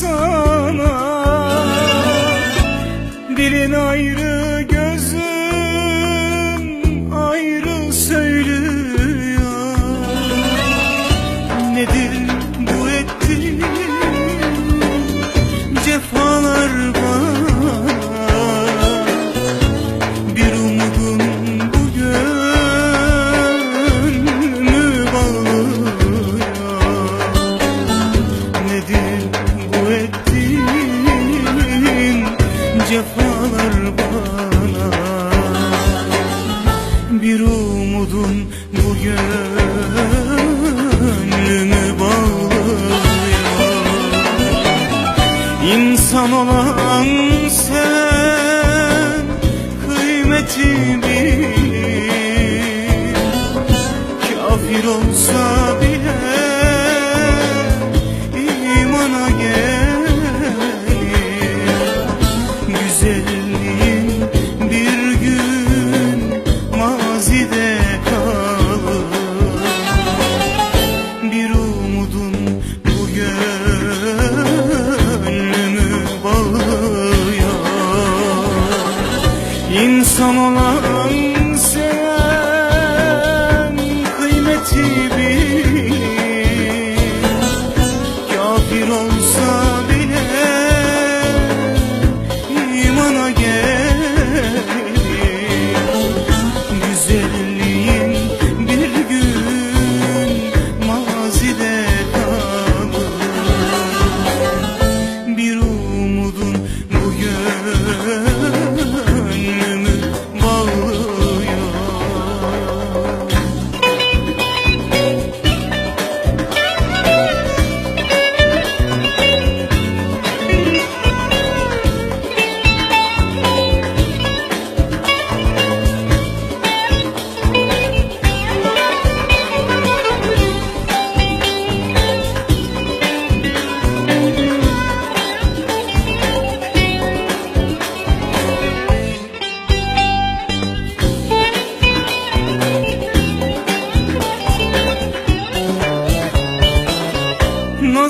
sana. Dilin ayrı bana. Bir umudum bu gönlümü bağlıyor. İnsan olan sen kıymeti bil Kafir olsan insan olarak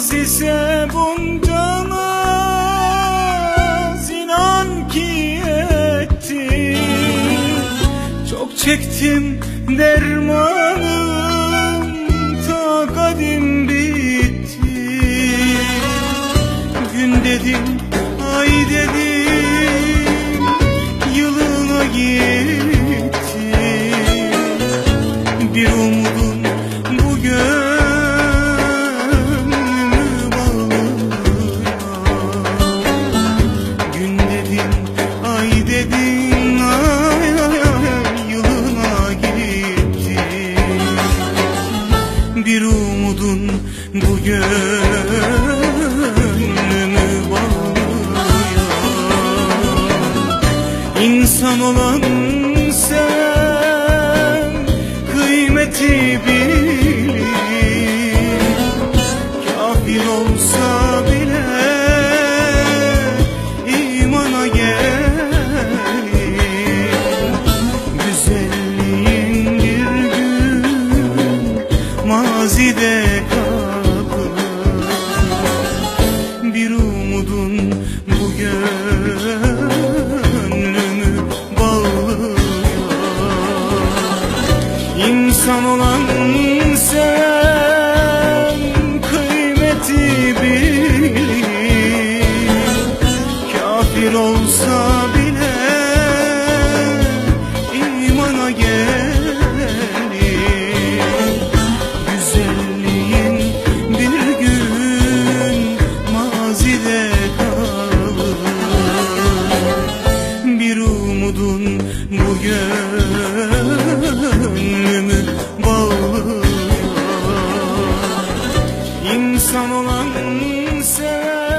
Yalnız ise bundan az inan ki ettim. Çok çektim dermanı. bir umudun bu gönlümü İnsan olan sen kıymeti bilir Kafir olsa bile imana gel. insan